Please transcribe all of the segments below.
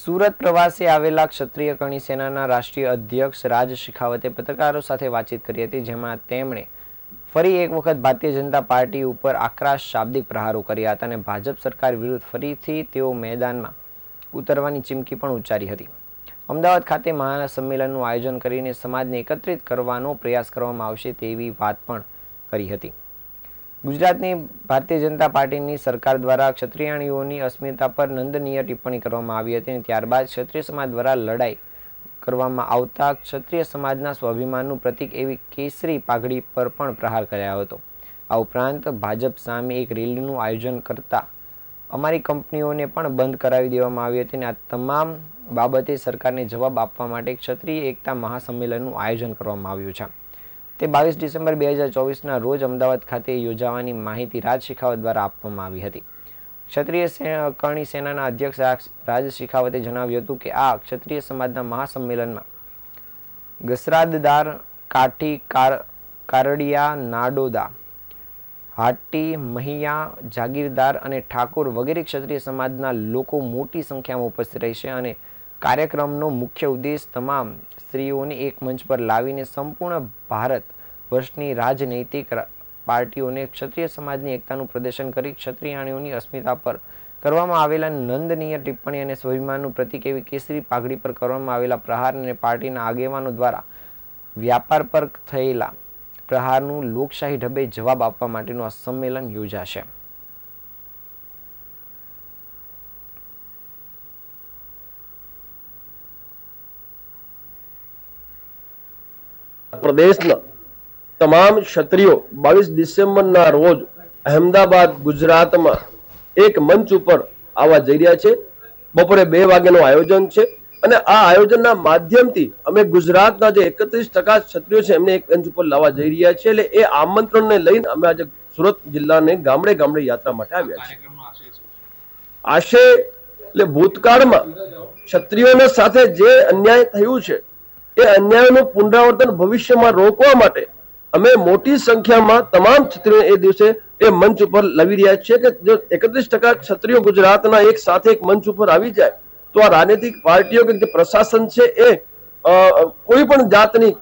સુરત પ્રવાસે આવેલા ક્ષત્રિય કરણી સેનાના રાષ્ટ્રીય અધ્યક્ષ રાજ શિખાવતે પત્રકારો સાથે વાતચીત કરી હતી, જેમાં તેમણે ફરી એક વખત ભારતીય જનતા પાર્ટી ઉપર આકરા શાબ્દિક પ્રહારો કર્યા હતા અને ભાજપ સરકાર વિરુદ્ધ ફરીથી તેઓ મેદાનમાં ઉતરવાની ચીમકી પણ ઉચ્ચારી હતી. અમદાવાદ ખાતે મહાસંમેલનનું આયોજન કરીને સમાજને એકત્રિત કરવાનો પ્રયાસ કરવામાં આવશે તેવી વાત પણ કરી હતી. ગુજરાતની ભારતીય જનતા પાર્ટીની સરકાર દ્વારા ક્ષત્રિયાણીઓની અસ્મિતા પર નંદનીય ટિપ્પણી કરવામાં આવી હતી અને ત્યારબાદ ક્ષત્રિય સમાજ દ્વારા લડાઈ કરવામાં આવતા ક્ષત્રિય સમાજના સ્વાભિમાનનું પ્રતીક એવી કેસરી પાઘડી પર પણ પ્રહાર કર્યો હતો. આ ઉપરાંત ભાજપ સામે એક રેલીનું આયોજન કરતા અમારી કંપનીઓને પણ બંધ કરાવી દેવામાં આવી હતી અને આ તમામ બાબતે સરકારને જવાબ આપવા માટે ક્ષત્રિય એકતા મહાસંમેલનનું આયોજન કરવામાં આવ્યું છે. તે બાવીસ ડિસેમ્બર બે હજાર ચોવીસના રોજ અમદાવાદ ખાતે યોજાવાની માહિતી રાજ શિખાવત દ્વારા આપવામાં આવી હતી. ક્ષત્રિય કરણી સેનાના અધ્યક્ષ રાજ- શિખાવતે જણાવ્યું હતું કે આ ક્ષત્રિય સમાજના મહાસંમેલનમાં ગસરાદદાર, કાઠી, કાર- કારડિયા, નાડોદા, હાટી, મહિયા, જાગીરદાર અને ઠાકોર વગેરે ક્ષત્રિય સમાજના લોકો મોટી સંખ્યામાં ઉપસ્થિત રહેશે અને કાર્યક્રમનો મુખ્ય ઉદ્દેશ તમામ સ્ત્રીઓને એક મંચ પર લાવીને સંપૂર્ણ ભારત વર્ષની રાજનૈતિક પાર્ટીઓને ક્ષત્રિય સમાજની એકતાનું પ્રદર્શન કરી ક્ષત્રિયાણીઓની અસ્મિતા પર કરવામાં આવેલા નંદનીય ટિપ્પણી અને સ્વાભિમાનનું પ્રતિક એવી કેસરી પાઘડી પર કરવામાં આવેલા પ્રહાર અને પાર્ટીના આગેવાનો દ્વારા વ્યાપાર પર થયેલા પ્રહારનું લોકશાહી ઢબે જવાબ આપવા માટેનું આ સંમેલન યોજાશે. પ્રદેશના તમામ ક્ષત્રિયો બાવીસ ડિસેમ્બરના રોજ અહેમદાબાદ ગુજરાતમાં એક મંચ ઉપર આવવા જઈ રહ્યા છે. બપોરે બે વાગ્યાનું આયોજન છે અને આ આયોજનના માધ્યમથી અમે ગુજરાતના જે એકત્રીસ ટકા ક્ષત્રિયો છે એમને એક મંચ ઉપર લાવવા જઈ રહ્યા છે એટલે એ આમંત્રણને લઈને અમે આજે સુરત જિલ્લાને ગામડે ગામડે યાત્રા માટે આવ્યા છે. આશય એટલે ભૂતકાળમાં ક્ષત્રિયોના સાથે જે અન્યાય થયું છે એ અન્યાયનું પુનરાવર્તન ભવિષ્યમાં રોકવા માટે અમે મોટી સંખ્યામાં તમામ ક્ષત્રિયો એ દિવસે એ મંચ ઉપર લાવી રહ્યા છે કે જો એકત્રીસ ટકા ક્ષત્રિયો ગુજરાતના એક સાથે એક મંચ ઉપર આવી જાય, તો આ રાજનૈતિક પાર્ટીઓ કે જે પ્રશાસન છે એ કોઈ પણ જાતની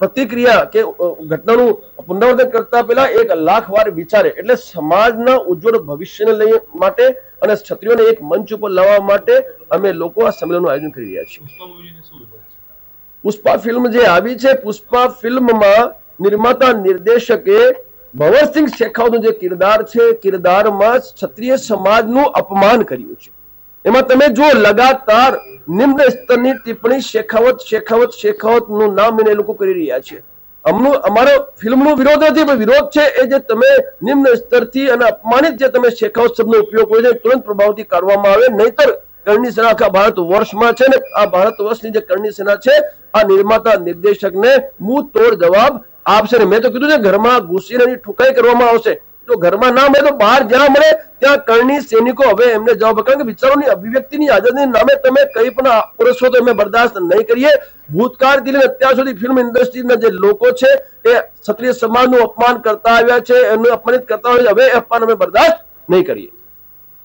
પ્રતિક્રિયા કે ઘટનાનું પુનરાવર્તન કરતા પહેલા એક લાખ વાર વિચારે. એટલે સમાજના ઉજ્જવળ ભવિષ્યને લઈ માટે અને ક્ષત્રિયોને એક મંચ ઉપર લાવવા માટે અમે લોકો આ સંમેલનનું આયોજન કરી રહ્યા છીએ. પુષ્પા ફિલ્મ જે આવી છે, પુષ્પા ફિલ્મમાં નિર્માતા નિર્દેશકે ભવરસિંહ શેખાવતનો જે કિરદાર છે, કિરદારમાં ક્ષત્રિય સમાજનું અપમાન કર્યું છે. એમાં તમે જો લગાતાર નિમ્ન સ્તરની ટિપ્પણી શેખાવત શેખાવત, શેખાવતનું નામ લઈને લોકો કરી રહ્યા છે. અમનું, અમારો ફિલ્મનો વિરોધ નથી, પણ વિરોધ છે એ જે તમે નિમ્ન સ્તરથી અને અપમાનિત જે તમે શેખાવત શબ્દનો ઉપયોગ કર્યો છે તુરંત પ્રભાવથી કરવામાં આવે. નહીતર કરણી સેના આખા ભારત વર્ષમાં છે ને આ ભારત વર્ષની જે કરણી સેના છે, આ નિર્માતા નિર્દેશકને મું તોડ જવાબ આપશે ને. મેં તો કીધું છે ઘરમાં ઘૂસીને ઠુકાઈ કરવામાં આવશે. જો ઘરમાં ના મળે તો બહાર જ્યાં મળે ત્યાં કરણી સૈનિકો હવે એમને જવાબ કારણ કે વિચારોની અભિવ્યક્તિની આઝાદીના નામે તમે કઈ પણ પુરસ્કો તો અમે બરદાસ્ત નહીં કરીએ. ભૂતકાળથી લઈને અત્યાર સુધી ફિલ્મ ઇન્ડસ્ટ્રીના જે લોકો છે એ ક્ષત્રિય સમાજનું અપમાન કરતા આવ્યા છે એનું અપમાનિત કરતા હોય હવે અપમાન અમે બરદાસ્ત નહીં કરીએ.